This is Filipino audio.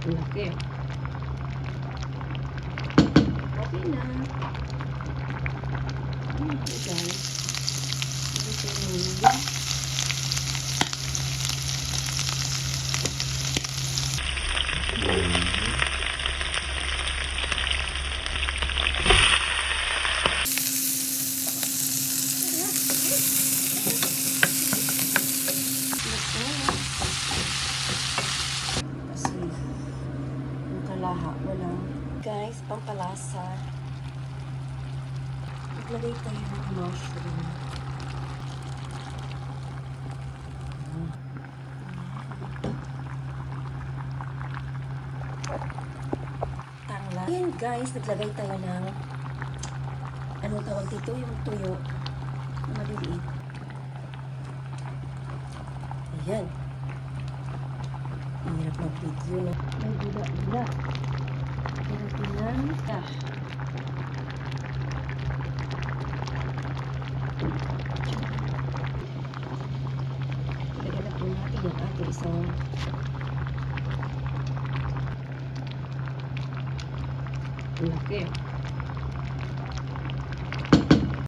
Laki. Okay na. Okay guys. Ito yung Kasi yung kalaha, wala. Guys, pampalasa. Maglagay tayo ng mushroom. Tangla. Ayan guys, naglagay tayo ng ano tawag dito? Yung tuyo. Yung maliliit. Ayan. Ang hirap mag-video na. Gula-gula. Hirap lang. Ah. Na po natin yung ating isang Laki.